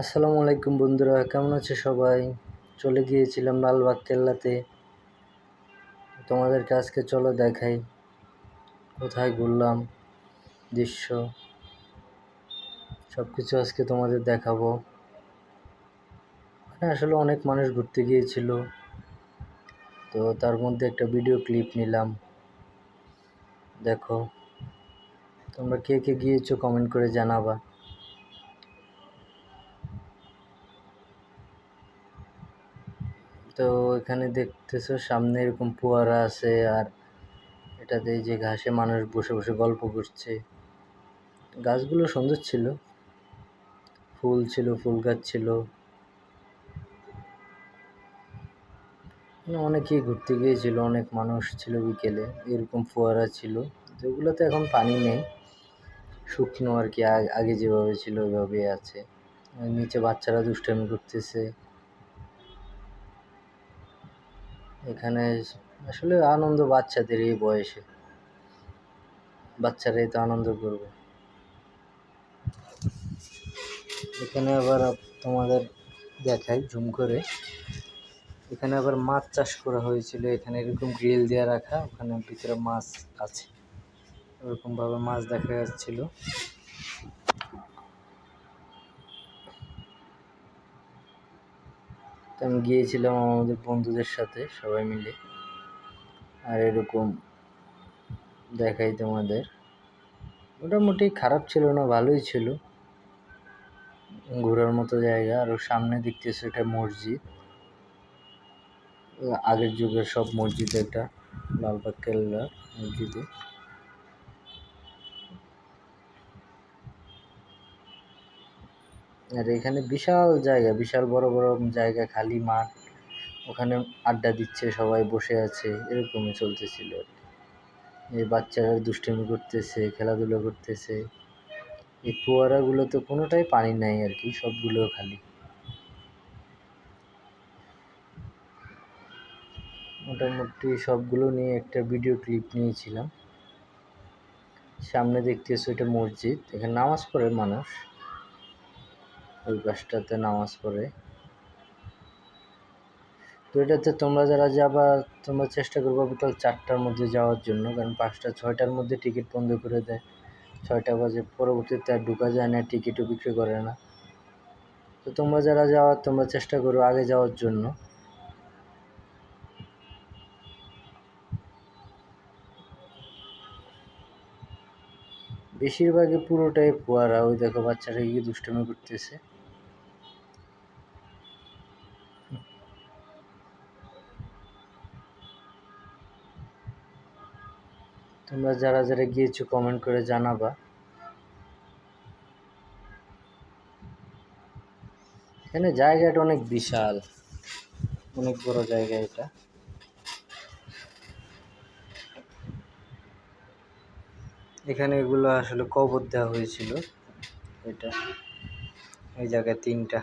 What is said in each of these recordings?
আসসালামু আলাইকুম বন্ধুরা, কেমন আছে সবাই? চলে গিয়েছিলাম লালবাগ কেল্লাতে। তোমাদেরকে আজকে চলো দেখাই। কোথায় ঘুরলাম, দৃশ্য। সব কিছু আজকে তোমাদের দেখাবো। ওখানে আসলে অনেক মানুষ ঘুরতে গিয়েছিল। তো তার মধ্যে একটা ভিডিও ক্লিপ নিলাম। দেখো, তোমরা কে কে গিয়েছো কমেন্ট করে জানাবা। তো এখানে দেখতেছো সামনে এরকম ফোয়ারা আছে আর এটাতে যে ঘাসে মানুষ বসে বসে গল্প করছে। গাছগুলো সুন্দর ছিল। ফুল ছিল, ফুল গাছ ছিল। অনেকেই ঘুরতে গিয়েছিল, অনেক মানুষ ছিল বিকেলে, এরকম ফোয়ারা ছিল। যেগুলোতে এখন পানি নেই। শুকনো আর কি আগে যেভাবে ছিল ওইভাবে আছে। নিচে বাচ্চারা দুষ্টামি করতেছে। এখানে আসলে আনন্দ বাচ্চাদের এই বয়সে। বাচ্চারাই তো আনন্দ করবে। এখানে আবার তোমাদের দেখাই জুম করে। এখানে আবার মাছ চাষ করা হয়েছিল। এখানে এরকম গ্রিল দেওয়া রাখা, ওখানে ভিতরে মাছ আছে। ওরকমভাবে মাছ দেখা যাচ্ছিল। তো আমি গিয়েছিলাম আমাদের বন্ধুদের সাথে, সবাই মিলে। আর এরকম দেখাই তোমাদের। মোটামুটি খারাপ ছিল না, ভালোই ছিল। ঘোরার মতো জায়গা। আর সামনে দেখতেছে এটা মসজিদ। আগের যুগের সব মসজিদ এটা, লালবাগ কেল্লা মসজিদে। আর এখানে বিশাল জায়গা, বিশাল বড় বড় জায়গা, খালি মাঠ। ওখানে আড্ডা দিচ্ছে, সবাই বসে আছে, এরকমই চলতেছিল আর এই বাচ্চারা দুষ্টুমি করতেছে, খেলাধুলো করতেছে। এই ফোয়ারাগুলো তো কোনোটাই পানি নাই আর কি সবগুলো খালি। মোটামুটি সবগুলো নিয়ে একটা ভিডিও ক্লিপ নিয়েছিলাম। সামনে দেখতেছো এটা মসজিদ, এখানে নামাজ পড়ে মানুষ। ওই পাশটাতে নামাজ পড়ে। তো এটাতে তোমরা যারা যাবা, তোমরা চেষ্টা করব বিকাল চারটার মধ্যে যাওয়ার জন্য, কারণ পাঁচটা, ছয়টার মধ্যে টিকিট বন্ধ করে দেয়। ছয়টা বাজে, পরবর্তীতে আর ঢুকা যায় না, টিকিটও বিক্রি করে না। তো তোমরা যারা যাওয়ার তোমরা চেষ্টা করো আগে যাওয়ার জন্য। বেশিরভাগই পুরোটাই ফোয়ারা ওই দেখো বাচ্চারা গিয়ে দুষ্টুমি করতেছে। তোমরা যারা যারা গিয়েছো কমেন্ট করে জানাবা। এখানে জায়গাটা অনেক বিশাল। অনেক বড় জায়গা এটা। এখানে এগুলো আসলে কবর দেওয়া হয়েছিল। এটা এই জায়গায় তিনটা।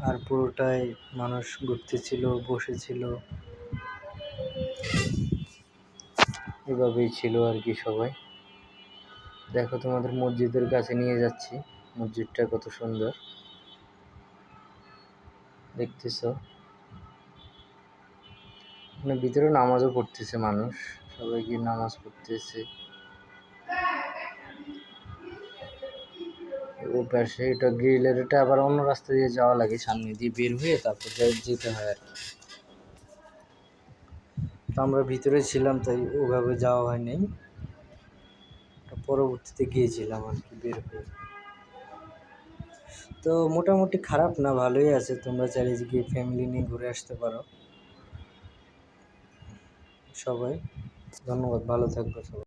আর পুরোটাই মানুষ ঘুরতেছিল, বসেছিল। এভাবেই ছিল আর কি সবাই। দেখো তোমাদের মসজিদের কাছে নিয়ে যাচ্ছি। মসজিদটা কত সুন্দর। দেখতেছ? মানে ভিতরে নামাজও পড়তেছে মানুষ। সবাই গিয়ে নামাজ পড়তেছে। পাশে এটা গ্রিলের এটা আবার অন্য রাস্তা দিয়ে যাওয়া লাগে, সামনে দিয়ে বের হয়ে তারপর যেতে হয় আর কি। তো আমরা ভিতরে ছিলাম, তাই ওভাবে যাওয়া হয়নি। পরবর্তীতে গিয়েছিলাম আর কি বের হয়ে। তো মোটামুটি খারাপ না, ভালোই আছে। তোমরা চাইলে গিয়ে ফ্যামিলি নিয়ে ঘুরে আসতে পারো। সবাই, ধন্যবাদ, ভালো থাকবে সবাই।